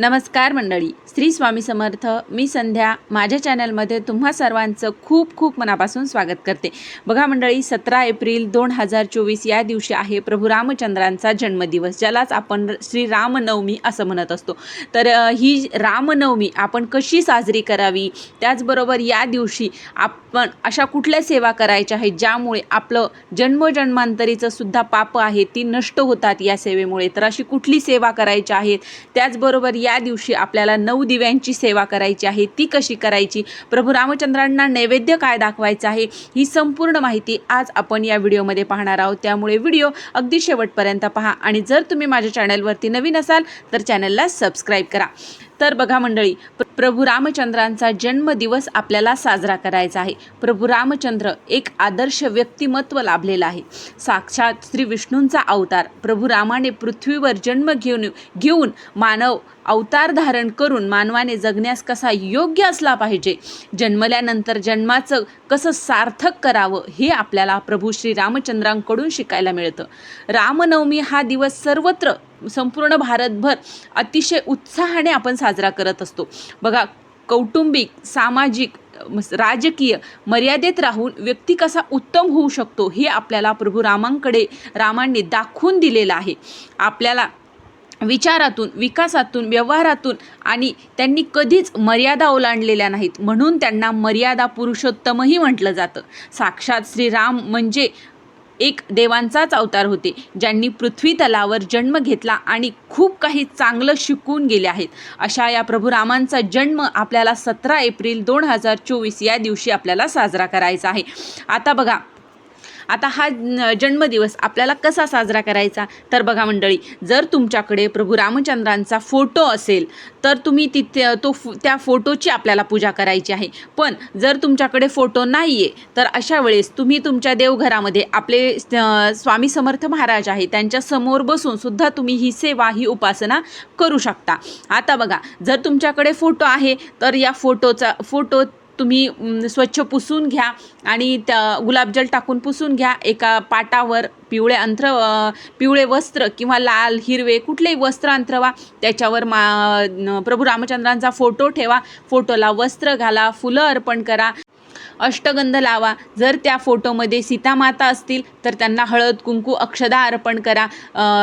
नमस्कार मंडळी. श्री स्वामी समर्थ मी संध्या. माझ्या चॅनलमध्ये तुम्हा सर्वांचं खूप खूप मनापासून स्वागत करते. बघा मंडळी सतरा एप्रिल दोन हजार चोवीस या दिवशी आहे प्रभू रामचंद्रांचा जन्मदिवस ज्यालाच आपण श्री रामनवमी असं म्हणत असतो. तर ही रामनवमी आपण कशी साजरी करावी? त्याचबरोबर या दिवशी आपण अशा कुठल्या सेवा करायच्या आहेत ज्यामुळे आपलं जन्मजन्मांतरीचं सुद्धा पाप आहे ती नष्ट होतात या सेवेमुळे? तर अशी कुठली सेवा करायची आहेत? त्याचबरोबर या दिवशी आपल्याला नऊ दिव्यांची सेवा करायची आहे ती कशी करायची? प्रभू रामचंद्रांना नैवेद्य काय दाखवायचं आहे? ही संपूर्ण माहिती आज आपण या व्हिडिओमध्ये पाहणार आहोत. त्यामुळे व्हिडिओ अगदी शेवटपर्यंत पहा आणि जर तुम्ही माझ्या चॅनलवरती नवीन असाल तर चॅनलला सबस्क्राईब करा. तर बघा मंडळी प्र- प्रभू रामचंद्रांचा जन्मदिवस आपल्याला साजरा करायचा आहे. प्रभू रामचंद्र एक आदर्श व्यक्तिमत्व लाभलेलं आहे. साक्षात श्री विष्णूंचा अवतार. प्रभू रामाने पृथ्वीवर जन्म घेऊन घेऊन मानव अवतार धारण करून मानवाने जगण्यास कसा योग्य असला पाहिजे? जन्मल्यानंतर जन्माचं कसं सार्थक करावं? हे आपल्याला प्रभू श्री रामचंद्रांकडून शिकायला मिळतं. रामनवमी हा दिवस सर्वत्र संपूर्ण भारतभर अतिशय उत्साहाने आपण साजरा करत असतो. बघा कौटुंबिक सामाजिक राजकीय मर्यादेत राहून व्यक्ती कसा उत्तम होऊ शकतो हे आपल्याला प्रभू रामांकडे रामांनी दाखवून दिलेलं आहे. आपल्याला विचारातून विकासातून व्यवहारातून आणि त्यांनी कधीच मर्यादा ओलांडलेल्या नाहीत. म्हणून त्यांना मर्यादा पुरुषोत्तमही म्हटलं जातं. साक्षात श्रीराम म्हणजे एक देवांचाच अवतार होते ज्यांनी पृथ्वी तलावर जन्म घेतला आणि खूप काही चांगलं शिकून गेले आहेत. अशा या प्रभू रामांचा जन्म आपल्याला सतरा एप्रिल दोन हजार चोवीस या दिवशी आपल्याला साजरा करायचा आहे. आता बघा आता हा जन्मदिवस आपल्याला कसा साजरा करायचा? तर बघा मंडळी जर तुमच्याकडे प्रभू रामचंद्रांचा फोटो असेल तर तुम्ही तिथे तो त्या फोटोची आपल्याला पूजा करायची आहे. पण जर तुमच्याकडे फोटो नाही आहे तर अशा वेळेस तुम्ही तुमच्या देवघरामध्ये आपले स्वामी समर्थ महाराज आहे त्यांच्यासमोर बसून सुद्धा तुम्ही ही सेवा ही उपासना करू शकता. आता बघा जर तुमच्याकडे फोटो आहे तर या फोटोचा फोटो तुम्ही स्वच्छ पुसून घ्या आणि त्या गुलाबजल टाकून पुसून घ्या. एका पाटावर पिवळे अंत्र पिवळे वस्त्र किंवा लाल हिरवे कुठलेही वस्त्र अंतरवा त्याच्यावर मा प्रभू रामचंद्रांचा फोटो ठेवा. फोटोला वस्त्र घाला फुलं अर्पण करा. अष्टगंध लावा. जर त्या फोटोमध्ये सीतामाता असतील तर त्यांना हळद कुंकू अक्षदा अर्पण करा.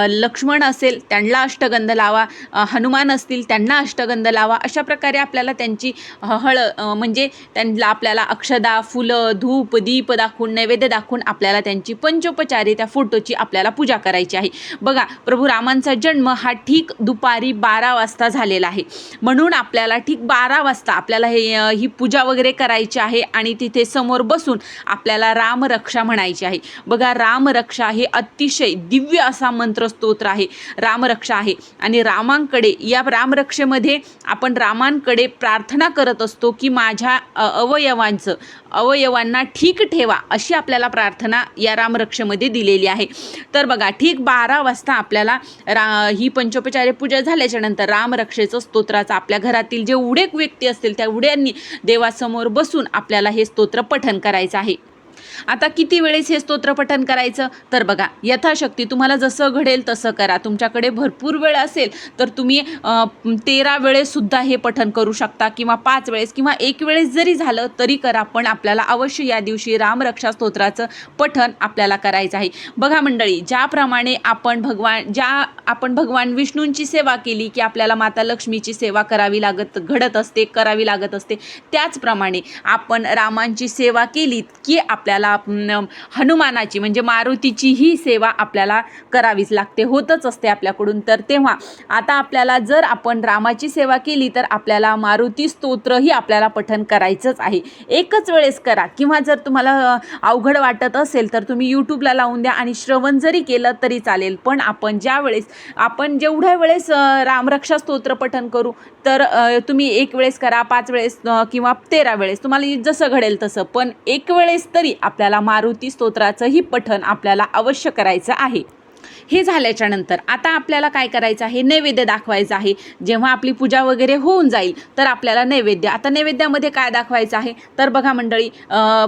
लक्ष्मण असेल त्यांना अष्टगंध लावा. हनुमान असतील त्यांना अष्टगंध लावा. अशा प्रकारे आपल्याला त्यांची हळद हळ म्हणजे त्यांना आपल्याला अक्षदा फुलं धूप दीप दाखवून नैवेद्य दाखवून आपल्याला त्यांची पंचोपचारे त्या फोटोची आपल्याला पूजा करायची आहे. बघा प्रभू रामांचा जन्म हा ठीक दुपारी बारा वाजता झालेला आहे. म्हणून आपल्याला ठीक बारा वाजता आपल्याला हे ही पूजा वगैरे करायची आहे आणि ती तिथे समोर बसून आपल्याला रामरक्षा म्हणायची आहे. बघा रामरक्षा हे अतिशय दिव्य असा मंत्र स्तोत्र आहे. रामरक्षा आहे. आणि रामांकडे या रामरक्षेमध्ये आपण रामांकडे प्रार्थना करत असतो की माझ्या अवयवांचं अवयवांना ठीक ठेवा अशी आपल्याला प्रार्थना या रामरक्षेमध्ये दिलेली आहे. तर बघा ठीक बारा वाजता आपल्याला रा ही पंचोपचार्य पूजा झाल्याच्यानंतर रामरक्षेचं स्तोत्राचं आपल्या घरातील जेवढे व्यक्ती असतील तेवढ्यांनी देवासमोर बसून आपल्याला हे स्तोत्र पठन करायचं आहे. आता किती वेळेस हे स्तोत्र पठन करायचं? तर बघा यथाशक्ती तुम्हाला जसं घडेल तसं करा. तुमच्याकडे भरपूर वेळ असेल तर तुम्ही तेरा वेळेससुद्धा हे पठन करू शकता किंवा पाच वेळेस किंवा एक वेळेस जरी झालं तरी करा पण आपल्याला अवश्य या दिवशी रामरक्षा स्तोत्राचं पठन आपल्याला करायचं आहे. बघा मंडळी ज्याप्रमाणे आपण भगवान ज्या आपण भगवान विष्णूंची सेवा केली की आपल्याला माता लक्ष्मीची सेवा करावी लागत घडत असते करावी लागत असते त्याचप्रमाणे आपण रामांची सेवा केली की आपल्याला आपल्याला हनुमानाची म्हणजे मारुतीची ही सेवा आपल्याला करावीच लागते. होतच असते आपल्याकडून. तर तेव्हा आता आपल्याला जर आपण रामाची सेवा केली तर आपल्याला मारुती स्तोत्रही आपल्याला पठन करायचंच आहे. एकच वेळेस करा. किंवा जर तुम्हाला अवघड वाटत असेल तर तुम्ही यूट्यूबला लावून द्या आणि श्रवण जरी केलं तरी चालेल. पण आपण ज्या वेळेस आपण जेवढ्या वेळेस रामरक्षा स्तोत्र पठन करू तर तुम्ही एक वेळेस करा पाच वेळेस किंवा तेरा वेळेस. तुम्हाला जसं घडेल तसं. पण एक वेळेस तरी आपल्याला मारुती स्तोत्राचंही पठण आपल्याला अवश्य करायचं आहे. हे झाल्याच्यानंतर आता आपल्याला काय करायचं आहे? नैवेद्य दाखवायचं आहे. जेव्हा आपली पूजा वगैरे होऊन जाईल तर आपल्याला नैवेद्य. आता नैवेद्यामध्ये काय दाखवायचं आहे? तर बघा मंडळी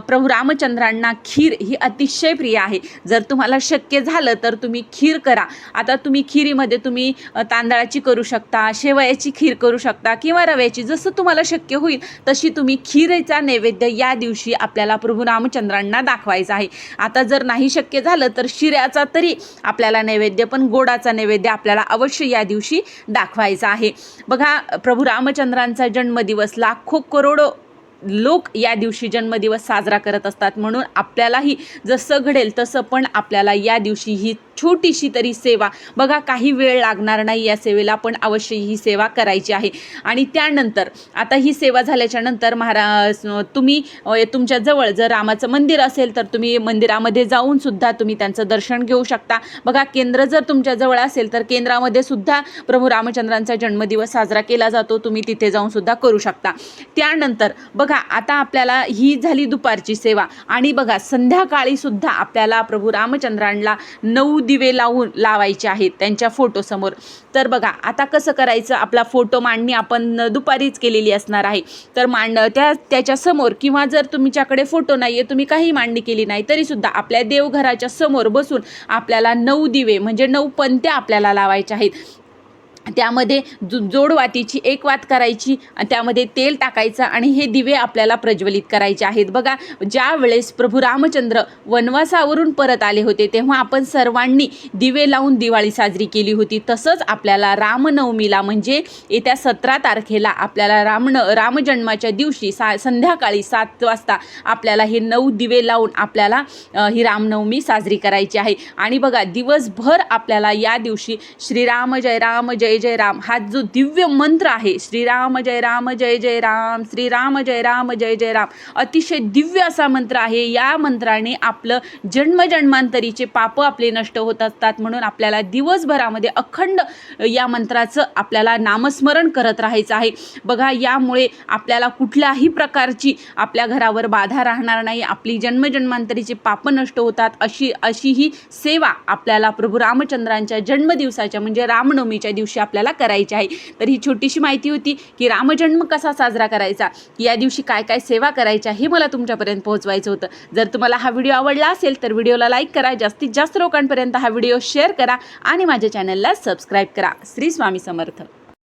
प्रभू रामचंद्रांना खीर ही अतिशय प्रिय आहे. जर तुम्हाला शक्य झालं तर तुम्ही खीर करा. आता तुम्ही खिरीमध्ये तुम्ही तांदळाची करू शकता शेवयाची खीर करू शकता किंवा रव्याची. जसं तुम्हाला शक्य होईल तशी तुम्ही खीरचा नैवेद्य या दिवशी आपल्याला प्रभू रामचंद्रांना दाखवायचा आहे. आता जर नाही शक्य झालं तर शिऱ्याचा तरी आपल्याला नैवेद्य पण गोडाचा नैवेद्य आपल्याला अवश्य या दिवशी दाखवायचा आहे. बघा प्रभू रामचंद्रांचा जन्मदिवस लाखो करोडो लोक या दिवशी जन्मदिवस साजरा करत असतात. म्हणून आपल्यालाही जसं घडेल तसं पण आपल्याला या दिवशी ही छोटीशी तरी सेवा. बघा काही वेळ लागणार नाही या सेवेला पण अवश्य ही सेवा करायची आहे. आणि त्यानंतर आता ही सेवा झाल्याच्यानंतर महाराज तुम्ही तुमच्या जवळ जर रामाचं मंदिर असेल तर तुम्ही मंदिरामध्ये जाऊन सुद्धा तुम्ही त्यांचं दर्शन घेऊ शकता. बघा केंद्र जर तुमच्या जवळ असेल तर केंद्रामध्ये सुद्धा प्रभू रामचंद्रांचा जन्मदिवस साजरा केला जातो. तुम्ही तिथे जाऊन सुद्धा करू शकता. त्यानंतर बघा आता आपल्याला ही झाली दुपारची सेवा. आणि बघा संध्याकाळी सुद्धा आपल्याला प्रभू रामचंद्रांना नऊ दिवे लावून लावायचे आहेत त्यांच्या फोटोसमोर. तर बघा आता कसं करायचं? आपला फोटो मांडणी आपण दुपारीच केलेली असणार आहे. तर मांड त्या त्याच्यासमोर किंवा जर तुमच्याकडे फोटो नाही आहे तुम्ही काही मांडणी केली नाही तरीसुद्धा आपल्या देवघराच्या समोर बसून आपल्याला नऊ दिवे म्हणजे नऊ पंत्या आपल्याला लावायच्या आहेत. त्यामध्ये जो जोडवातीची एक वात करायची त्यामध्ये तेल टाकायचं आणि हे दिवे आपल्याला प्रज्वलित करायचे आहेत. बघा ज्या वेळेस प्रभू रामचंद्र वनवासावरून परत आले होते तेव्हा आपण सर्वांनी दिवे लावून दिवाळी साजरी केली होती. तसंच आपल्याला रामनवमीला म्हणजे येत्या सतरा तारखेला आपल्याला रामन रामजन्माच्या दिवशी सा संध्याकाळी सात वाजता आपल्याला हे नऊ दिवे लावून आपल्याला ही रामनवमी साजरी करायची आहे. आणि बघा दिवसभर आपल्याला या दिवशी श्रीराम जय राम जय जय जय राम. हा जो दिव्य मंत्र आहे श्रीराम जय राम जय जय राम श्रीराम जय राम जय जय राम अतिशय दिव्य असा मंत्र आहे. या मंत्राने आपलं जन्मजन्मांतरीचे पापं आपले नष्ट होत असतात म्हणून आपल्याला दिवसभरामध्ये अखंड या मंत्राचं आपल्याला नामस्मरण करत राहायचं आहे. बघा यामुळे आपल्याला कुठल्याही प्रकारची आपल्या घरावर बाधा राहणार नाही. आपली जन्मजन्मांतरीचे पापं नष्ट होतात. अशी अशी ही सेवा आपल्याला प्रभू रामचंद्रांच्या जन्मदिवसाच्या म्हणजे रामनवमीच्या दिवशी आपल्याला करायची आहे. तर ही छोटीशी माहिती होती की रामजन्म कसा साजरा करायचा या दिवशी काय काय सेवा करायच्या हे मला तुमच्यापर्यंत पोहोचवायचं होतं. जर तुम्हाला हा व्हिडिओ आवडला असेल तर व्हिडिओला लाईक करा जास्तीत जास्त लोकांपर्यंत हा व्हिडिओ शेअर करा आणि माझ्या चॅनलला सबस्क्राईब करा. श्री स्वामी समर्थ.